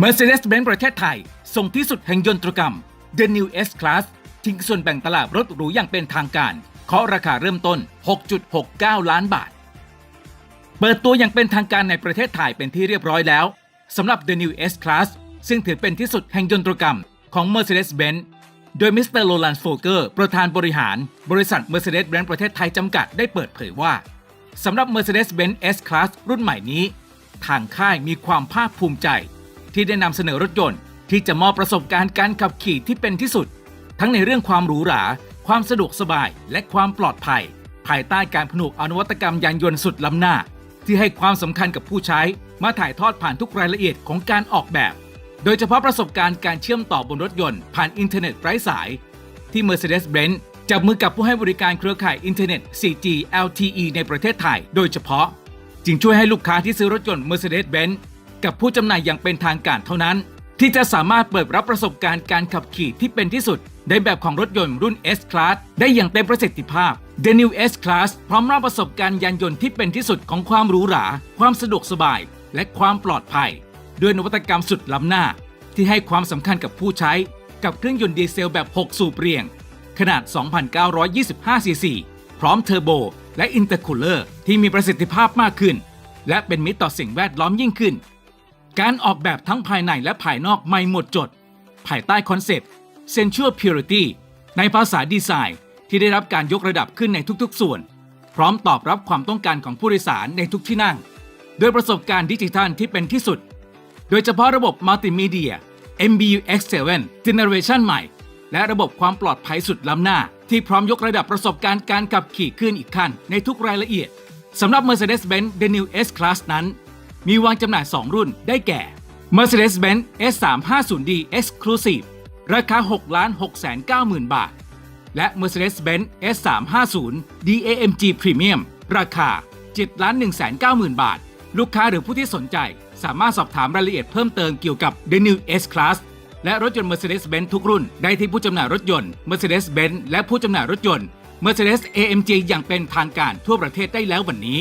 Mercedes-Benz ประเทศไทย ส่งที่สุดแห่งยนตรกรรม The New S-Class ทิ้งส่วนแบ่งตลาดรถหรูอย่างเป็นทางการเคาะราคาเริ่มต้น 6.69 ล้านบาท เปิดตัวอย่างเป็นทางการในประเทศไทยเป็นที่เรียบร้อยแล้วสำหรับ The New S-Class ซึ่งถือเป็นที่สุดแห่งยนตรกรรมของ Mercedes-Benz โดยมิสเตอร์โรลันโฟเกอร์ประธานบริหาร บริษัท Mercedes-Benz ประเทศไทยจำกัดได้เปิดเผยว่าสำหรับ Mercedes-Benz S-Class รุ่นใหม่นี้ ทางค่ายมีความภาคภูมิใจ ที่ได้นำเสนอรถยนต์ ที่จะมอบประสบการณ์การขับขี่ที่เป็นที่สุด ทั้งในเรื่องความหรูหรา ความสะดวกสบาย และความปลอดภัย ภายใต้การผนวกอนุวัตกรรมยานยนต์สุดล้ำหน้า ที่ให้ความสำคัญกับผู้ใช้ มาถ่ายทอดผ่านทุกรายละเอียดของการออกแบบ โดยเฉพาะประสบการณ์การเชื่อมต่อบนรถยนต์ผ่านอินเทอร์เน็ตไร้สาย ที่ Mercedes-Benz จับมือกับผู้ให้บริการเครือข่ายอินเทอร์เน็ต 4G LTE ในประเทศไทย โดยเฉพาะ จึงช่วยให้ลูกค้าที่ซื้อรถยนต์ Mercedes-Benz กับผู้จำหน่ายอย่างเป็นทางการเท่านั้น ที่จะสามารถเปิดรับประสบการณ์การขับขี่ที่เป็นที่สุด ในแบบของรถยนต์รุ่น S-Class ได้อย่างเต็มประสิทธิภาพ The New S-Class พร้อมรับประสบการณ์ยานยนต์ที่เป็นที่สุดของความหรูหรา ความสะดวกสบาย และความปลอดภัย ด้วยนวัตกรรมสุดล้ำหน้า ที่ให้ความสำคัญกับผู้ใช้ กับเครื่องยนต์ดีเซลแบบ 6 สูบเรียง ขนาด 2,925 ซีซีพร้อมเทอร์โบและอินเตอร์คูลเลอร์ที่มีประสิทธิภาพมากขึ้น และเป็นมิตรต่อสิ่งแวดล้อมยิ่งขึ้น การออกแบบทั้งภายในและภายนอกไม่หมดจด ภายใต้คอนเซปต์ Sensual Purity ในภาษาดีไซน์ที่ได้รับการยกระดับขึ้นในทุกๆ ส่วน พร้อมตอบรับความต้องการของผู้โดยสารในทุกที่นั่ง โดยประสบการณ์ดิจิทัลที่เป็นที่สุด โดยเฉพาะระบบมัลติมีเดีย MBU X7 Generation ใหม่ และระบบความปลอดภัยสุดล้ำหน้า ที่พร้อมยกระดับประสบการณ์การขับขี่ขึ้นอีกขั้นในทุกรายละเอียดสำหรับ Mercedes-Benz The New S-Class นั้น มีวางจำหน่าย 2 รุ่นได้แก่ Mercedes-Benz S350D Exclusive ราคา 6 6 9 0 0 0บาท และ Mercedes-Benz S350 DAMG Premium ราคา 7 1 9 0 0 0 บาท ลูกค้าหรือผู้ที่สนใจ สามารถสอบถามรายละเอียดเพิ่มเติมเกี่ยวกับ The New S-Class และรถยนต์ Mercedes-Benz ทุกรุ่น ได้ที่ผู้จำหน่ายรถยนต์ Mercedes-Benz และผู้จำหน่ายรถยนต์ Mercedes AMG อย่างเป็นทางการทั่วประเทศได้แล้ววันนี้